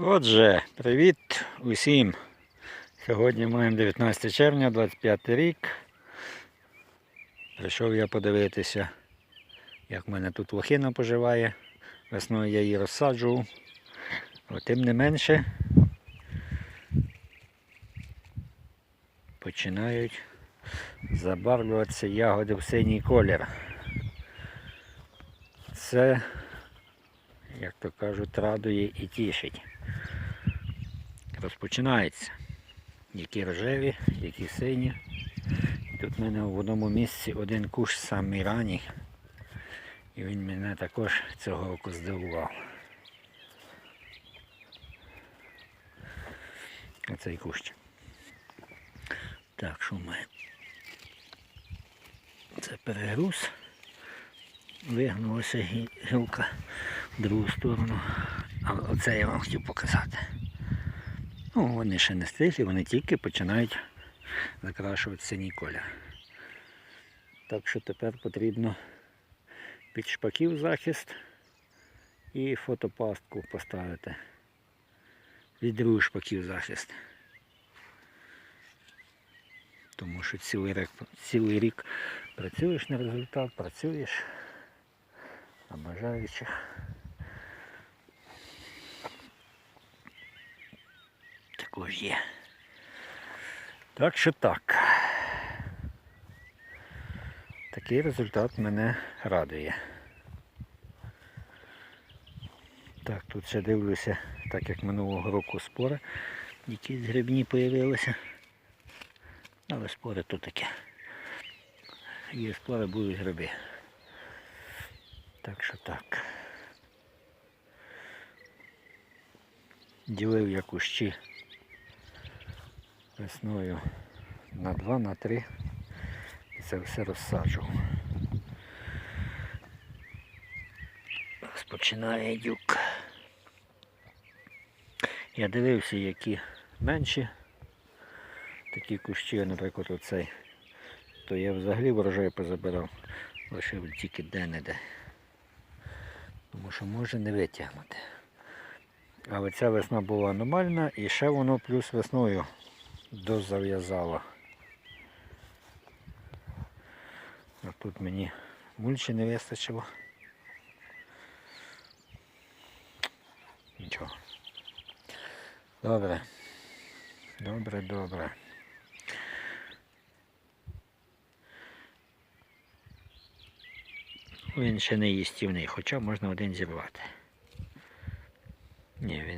Отже, привіт усім. Сьогодні маємо 19 червня, 25 рік. Прийшов я подивитися, як в мене тут лохина поживає. Весною я її розсаджував. Але тим не менше починають забарвлюватися ягоди в синій колір. Це, як то кажуть, радує і тішить розпочинається. Які рожеві, які сині. Тут в мене в одному місці один кущ самий ранній. І він мене також цього року здивував. Оцей кущ. Так, що має? Це перегруз. Вигнулася гілка в другу сторону. А оце я вам хотів показати. Ну, вони ще не стиглі, вони тільки починають закрашувати синій колір. Так що тепер потрібно під шпаків захист і фотопастку поставити. Від других шпаків захист. Тому що цілий рік, цілий рік працюєш на результат, працюєш, а бажаючих. також є. Так що так. Такий результат мене радує. Так, тут ще дивлюся, так як минулого року спори, якісь грибні появилися. Але спори то таке. Є спори, будуть гриби. Так що так. Ділив я кущі весною на 2, на 3 і це все розсаджував. Розпочинає дюк. Я дивився, які менші такі кущі, наприклад, оцей, то я взагалі врожай позабирав, лишив тільки де-не-де. Тому що може не витягнути. Але ця весна була аномальна і ще воно плюс весною дозав'язало. А тут мені мульчі не вистачило. Нічого. Добре. Добре, добре. Він ще не їстівний, хоча можна один зірвати. Ні, він